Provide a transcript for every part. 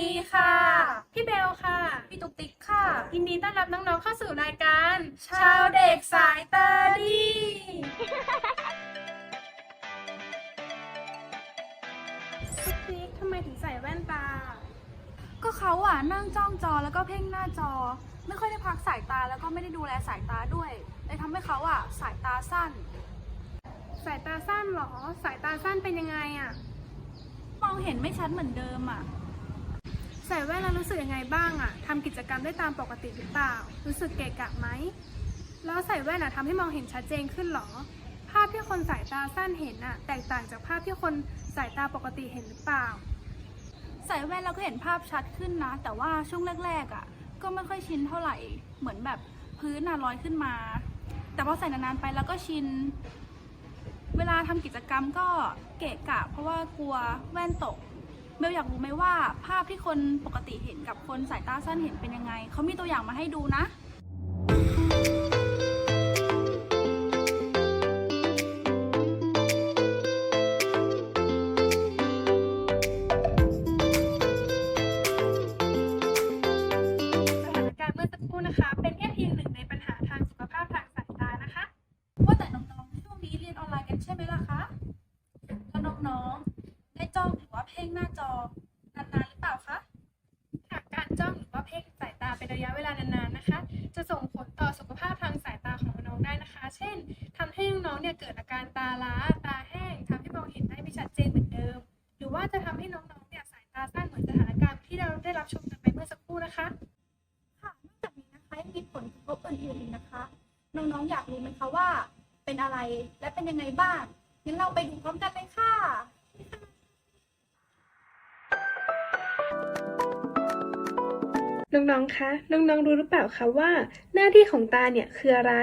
ดีค่ะ พี่เบลค่ะ พี่ตุ๊กติ๊กค่ะ ยินดีต้อนรับน้องๆเข้าสู่รายการชาวเด็กสายตาดีทุกทีทำไมถึงใส่แว่นตา ก็เขาอะนั่งจ้องจอแล้วก็เพ่งหน้าจอ ไม่ค่อยได้พักสายตาแล้วก็ไม่ได้ดูแลสายตาด้วยเลยทำให้เขาอะสายตาสั้น สายตาสั้นเหรอ สายตาสั้นเป็นยังไงอะมองเห็นไม่ชัดเหมือนเดิมอะ ใส่แว่นแล้วรู้สึกยังไงบ้างอะทำกิจกรรมได้ตามปกติหรือเปล่า รู้สึกเกะกะไหมแล้วใส่แว่นอะทำให้มองเห็นชัดเจนขึ้นหรอ ภาพที่คนสายตาสั้นเห็นอะแตกต่างจากภาพที่คนสายตาปกติเห็นหรือเปล่า ใส่แว่นเราก็เห็นภาพชัดขึ้นนะ แต่ว่าช่วงแรกๆอะก็ไม่ค่อยชินเท่าไหร่ เหมือนแบบพื้นน่ะลอยขึ้นมา แต่พอใส่นานๆไปแล้วก็ชิน เวลาทำกิจกรรมก็เกะกะ เพราะว่ากลัวแว่นตก เบลอยากรู้ไหมว่าภาพที่คนปกติเห็นกับคนสายตาสั้นเห็นเป็นยังไง เขามีตัวอย่างมาให้ดูนะ น้องๆอยากรู้ไหมคะว่า เป็นอะไรและเป็นยังไงบ้างงั้นเราไปดูพร้อมกันเลยค่ะน้องๆ คะ น้องๆ รู้หรือเปล่าคะว่า หน้าที่ของตาเนี่ยคืออะไร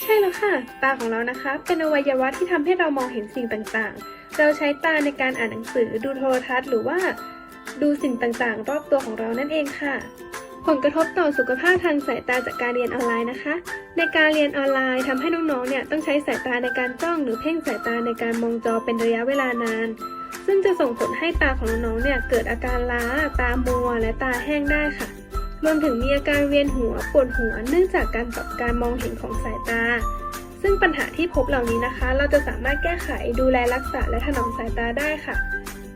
ใช่แล้วค่ะ ตาของเรานะคะ เป็นอวัยวะที่ทำให้เรามองเห็นสิ่งต่างๆ เราใช้ตาในการอ่านหนังสือดูโทรทัศน์หรือว่า ดูสิ่งต่างๆ รอบตัวของเรานั่นเองค่ะ ผลกระทบต่อสุขภาพทางสายตาจากการเรียนออนไลน์นะคะ ในการเรียนออนไลน์ทำให้น้องๆ เนี่ยต้องใช้สายตาในการจ้องหรือเพ่งสายตาในการมองจอเป็นระยะเวลานาน ซึ่งจะส่งผลให้ตาของน้องๆเนี่ยเกิดอาการล้า ตามัว และตาแห้งได้ค่ะ รวมถึงมีอาการเวียนหัว ปวดหัว เนื่องจากการปรับการมองเห็นของสายตาซึ่งปัญหาที่พบเหล่านี้นะคะ เราจะสามารถแก้ไขดูแลรักษาและถนอมสายตาได้ค่ะ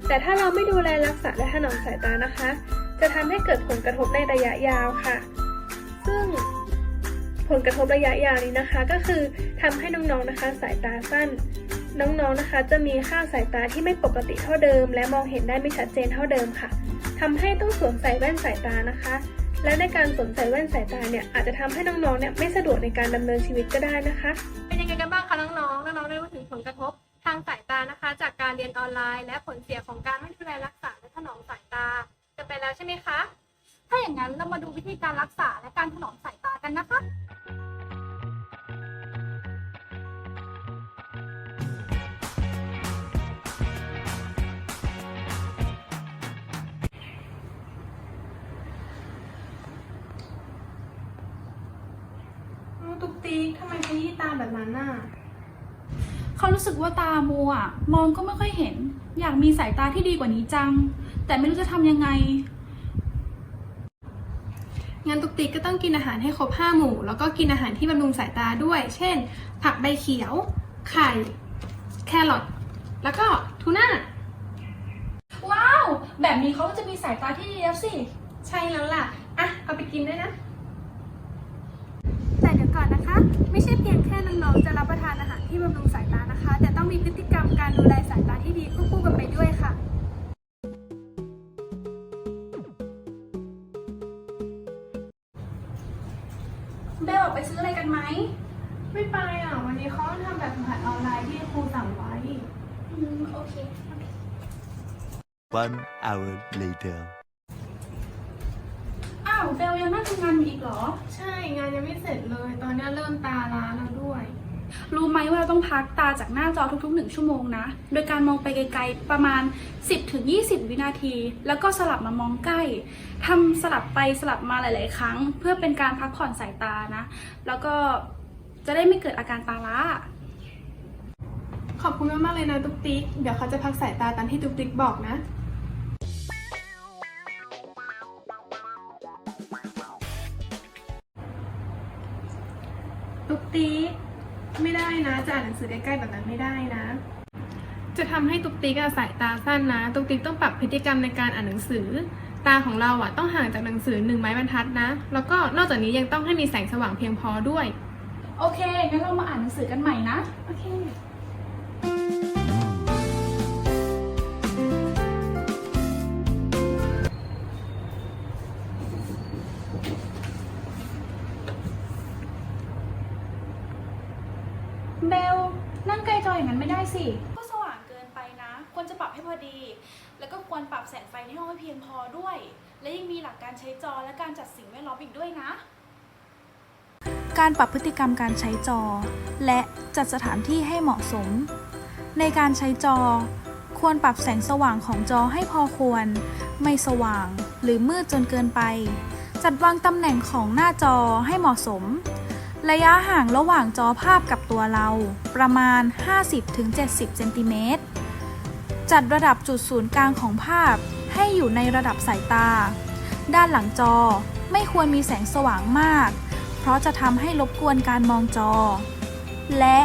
แต่ถ้าเราไม่ดูแลรักษาและถนอมสายตานะคะ จะทำให้เกิดผลกระทบในระยะยาวค่ะ ซึ่งผลกระทบระยะยาวนี้นะคะ ก็คือทำให้น้องๆนะคะ สายตาสั้น น้องๆนะคะ จะมีค่าสายตาที่ไม่ปกติเท่าเดิม และมองเห็นได้ไม่ชัดเจนเท่าเดิมค่ะทำให้ต้องสวมใส่แว่นสายตานะคะ และในการสวมใส่แว่นสายตาเนี่ยอาจจะทำให้น้องๆเนี่ยไม่สะดวกในการดำเนินชีวิตก็ได้นะคะ เป็นยังไงกันบ้างคะน้องๆน้องๆได้รู้ถึงผลกระทบทางสาย นะคะ จากการเรียนออนไลน์ และผลเสียของการไม่ดูแลรักษาและถนอมสายตาจะไปแล้วใช่ไหมคะ ถ้าอย่างนั้นเรามาดูวิธีการรักษาและการถนอมสายตากันนะคะ สึกว่าตามัวอะมองก็ไม่ค่อยเห็น อยากมีสายตาที่ดีกว่านี้จัง แต่ไม่รู้จะทำยังไง งั้นตุกติกก็ต้องกินอาหารให้ครบห้าหมู่ แล้วก็กินอาหารที่บำรุงสายตาด้วย เช่น ผักใบเขียว ไข่ แครอท แล้วก็ทูน่า ว้าว แบบนี้เขาก็จะมีสายตาที่ดีแล้วสิ ใช่แล้วล่ะ อะ เอาไปกินด้วยนะ แต่เดี๋ยวก่อนนะคะ ไม่ใช่เพียงแค่น้องๆจะรับประทานอาหารที่บำรุงสายตานะคะ แต่ต้องมีพฤติกรรมการดูแลสายตาที่ดีควบคู่กันไปด้วยค่ะเบลออกไปซื้ออะไรกันไหม ไม่ไปอะ วันนี้เขาทำแบบฝึกหัดออนไลน์ที่ครูสั่งไว้ อืม โอเค One hour later. อ้าวเบลยังนั่งทำงานอยู่อีกเหรอ ใช่งานยังไม่เสร็จเลย ตอนนี้เริ่มตาล้าแล้วด้วย รู้ไหมว่าเราต้องพักตาจากหน้าจอทุกๆหนึ่งชั่วโมงนะ โดยการมองไปไกลๆ ประมาณ 10-20 วินาที แล้วก็สลับมามองใกล้ ทำสลับไปสลับมาหลาย ๆ ครั้ง เพื่อเป็นการพักผ่อนสายตานะ แล้วก็จะได้ไม่เกิดอาการตาล้าขขอบคุณมากๆเลยนะตุ๊กติ๊ก เดี๋ยวเขาจะพักสายตาตามที่ตุ๊กติ๊กบอกนะ ตุ๊กติ๊กไม่ได้นะจะอ่านหนังสือใกล้ๆแบบนั้นไม่ได้นะ จะทำให้ตุ๊กติ๊กอะสายตาสั้นนะ ตุ๊กติ๊กต้องปรับพฤติกรรมในการอ่านหนังสือ ตาของเราอะต้องห่างจากหนังสือหนึ่งไม้บรรทัดนะ แล้วก็นอกจากนี้ยังต้องให้มีแสงสว่างเพียงพอด้วย โอเคงั้นเรามาอ่านหนังสือกันใหม่นะ โอเค ก็สว่างเกินไปนะ ควรจะปรับให้พอดี แล้วก็ควรปรับแสงไฟในห้องให้เพียงพอด้วย และยังมีหลักการใช้จอและการจัดสิ่งแวดล้อมอีกด้วยนะ การปรับพฤติกรรมการใช้จอ และจัดสถานที่ให้เหมาะสม ในการใช้จอ ควรปรับแสงสว่างของจอให้พอควร ไม่สว่างหรือมืดจนเกินไป จัดวางตำแหน่งของหน้าจอให้เหมาะสม ระยะห่างระหว่างจอภาพกับตัวเรา ประมาณ 50-70 เซนติเมตร จัดระดับจุดศูนย์กลางของภาพให้อยู่ในระดับสายตา ด้านหลังจอไม่ควรมีแสงสว่างมาก เพราะจะทำให้รบกวนการมองจอ และ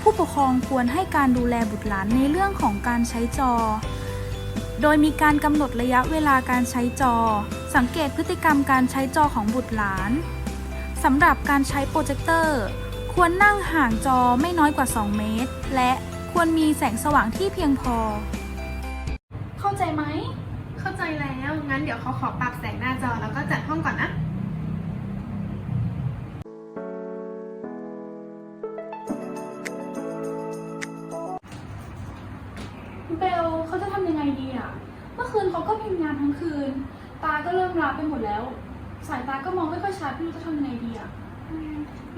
ผู้ปกครองควรให้การดูแลบุตรหลานในเรื่องของการใช้จอ โดยมีการกำหนดระยะเวลาการใช้จอ สังเกตพฤติกรรมการใช้จอของบุตรหลาน สำหรับการใช้โปรเจคเตอร์ ควรนั่งห่างจอไม่น้อยกว่า 2 เมตร และควรมีแสงสว่างที่เพียงพอ เข้าใจไหม เข้าใจแล้ว งั้นเดี๋ยวเขาขอปรับแสงหน้าจอแล้วก็จัดห้องก่อนนะเบลเขาจะทำยังไงดีอะเมื่อคืนเขาก็พิมพ์งานทั้งคืน ตาก็เริ่มล้าไปหมดแล้ว สายตาก็มองไม่ค่อยชัดไม่รู้จะทำยังไงดีอะ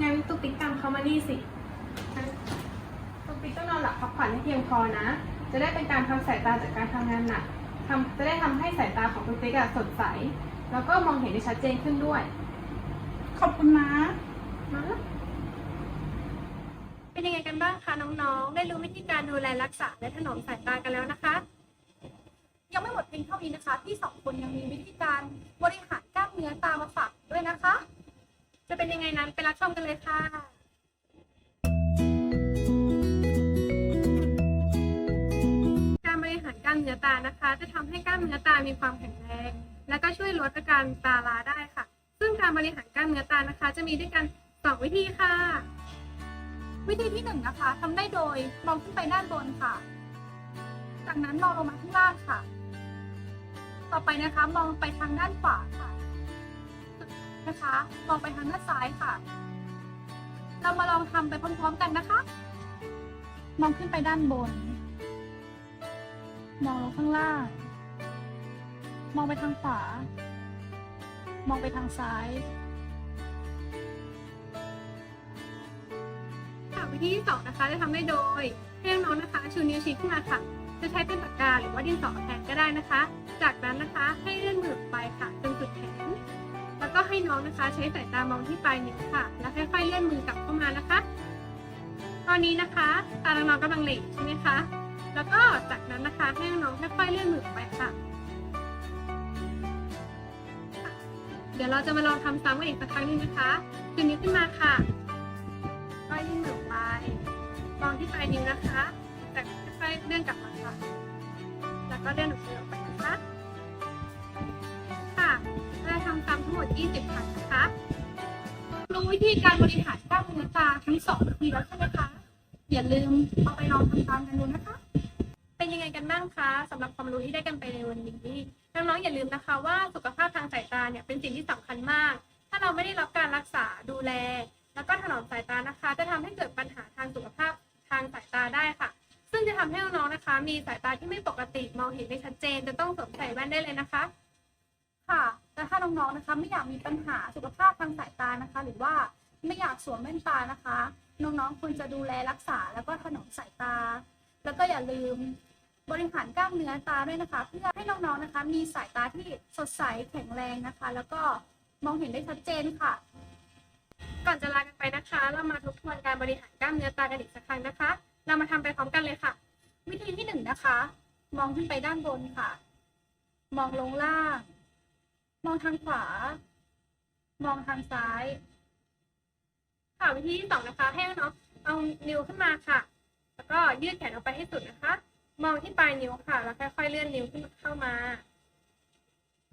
งั้นตุ๊กติ๊กตามเขามานี่สินะตุ๊กติ๊กต้องนอนหลับพักผ่อนให้เพียงพอนะ จะได้เป็นการทำสายตาจากการทำงานหนักทำจะได้ทำให้สายตาของตุ๊กติ๊กอะสดใส แล้วก็มองเห็นได้ชัดเจนขึ้นด้วย ขอบคุณนะมาเป็นยังไงกันบ้างคะน้องๆ ได้รู้วิธีการดูแลรักษาและถนอมสายตากันแล้วนะคะ ยังไม่หมดเพียงเท่านี้นะคะพี่สองคนยังมีวิธีการบริหารกล้า มเนื้อตามาฝากด้วยนะคะ จะเป็นยังไงนั้นไปรับชมกันเลยค่ะ การบริหารกล้ามเนื้อตานะคะ จะทำให้กล้ามเนื้อตามีความแข็งแรง และก็ช่วยลดอาการตาลาได้ค่ะ ซึ่งการบริหารกล้ามเนื้อตานะคะ จะมีด้วยกันสองวิธีค่ะ วิธีที่หนึ่งนะคะทำได้โดยมองขึ้นไปด้านบนค่ะ จากนั้นมองลงมาข้างล่างค่ะ ต่อไปนะคะมองไปทางด้านขวาค่ะ นะคะ มองไปทางด้านซ้ายค่ะ เรามาลองทำไปพร้อมๆกันนะคะ มองขึ้นไปด้านบน มองลงข้างล่าง มองไปทางขวา มองไปทางซ้ายค่ะวิธีที่สองนะคะจะทำได้โดยให้น้องๆนะคะชูนิ้วชี้ขึ้นมาค่ะ จะใช้เป็นปากกาหรือว่าดินสอแทนก็ได้นะคะ จากนั้นนะคะให้เลื่อนมือออกไปค่ะ ให้น้องนะคะ ใช้สายตามองที่ปลายนิ้วค่ะ แล้วค่อยๆเลื่อนมือกลับเข้ามานะคะ ตอนนี้นะคะตาน้องกำลังเหล่ใช่ไหมคะ แล้วก็จากนั้นนะคะให้น้องค่อยๆเลื่อนมือไปค่ะ เดี๋ยวเราจะมาลองทำซ้ำกันอีกสักครั้งหนึงนะคะคืนนี้วขึ้นมาค่ะก็ยื่อนมือไปมองที่ปลายนิ้วนะคะ จากค่อยๆเลื่อนกลับมาค่ะ แล้วก็เลื่อนมือออกไป 20 ครั้งนะคะรู้วิธีการบริหารกล้ามเนื้อตาทั้งสองวิธีแล้วใช่ไหมคะอย่าลืมเอาไปลองทำตามกันดูนะคะ เป็นยังไงกันบ้างคะสำหรับความรู้ที่ได้กันไปในวันนี้น้องๆอย่าลืมนะคะว่าสุขภาพทางสายตาเนี่ยเป็นสิ่งที่สำคัญมาก ถ้าเราไม่ได้รับการรักษาดูแล แล้วก็ถนอมสายตานะคะ จะทำให้เกิดปัญหาทางสุขภาพทางสายตาได้ค่ะ ซึ่งจะทำให้น้องๆนะคะ มีสายตาที่ไม่ปกติมองเห็นไม่ชัดเจน จะต้องสวมใส่แว่นได้เลยนะคะ น้องๆนะคะ ไม่อยากมีปัญหาสุขภาพทางสายตานะคะ หรือว่าไม่อยากสวมแว่นตานะคะ น้องๆควรจะดูแลรักษาแล้วก็ถนอมสายตา แล้วก็อย่าลืมบริหารกล้ามเนื้อตาด้วยนะคะ เพื่อให้น้องๆนะคะ มีสายตาที่สดใสแข็งแรงนะคะ แล้วก็มองเห็นได้ชัดเจนค่ะ ก่อนจะลากันไปนะคะ เรามาทบทวนการบริหารกล้ามเนื้อตากันอีกสักครั้งนะคะ เรามาทำไปพร้อมกันเลยค่ะ วิธีที่หนึ่งนะคะ มองขึ้นไปด้านบนค่ะ มองลงล่าง มองทางขวา มองทางซ้าย ค่ะวิธีที่สองนะคะ ให้น้องๆเอานิ้วขึ้นมาค่ะ แล้วก็ยืดแขนออกไปให้สุดนะคะ มองที่ปลายนิ้วค่ะ แล้วค่อยๆเลื่อนนิ้วขึ้นเข้ามา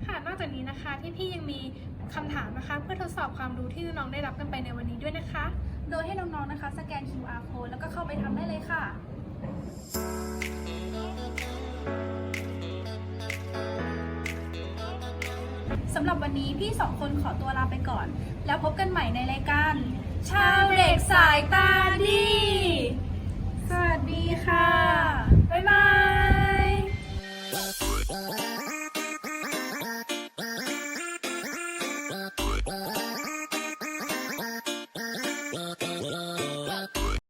ค่ะนอกจากนี้นะคะที่พี่ยังมีคำถามนะคะ เพื่อทดสอบความรู้ที่น้องๆได้รับกันไปในวันนี้ด้วยนะคะ โดยให้น้องๆนะคะ สแกน QR code แล้วก็เข้าไปทำได้เลยค่ะ สำหรับวันนี้พี่สองคนขอตัวลาไปก่อน แล้วพบกันใหม่ในรายการชาวเด็กสายตาดี สวัสดีค่ะ บ๊ายบาย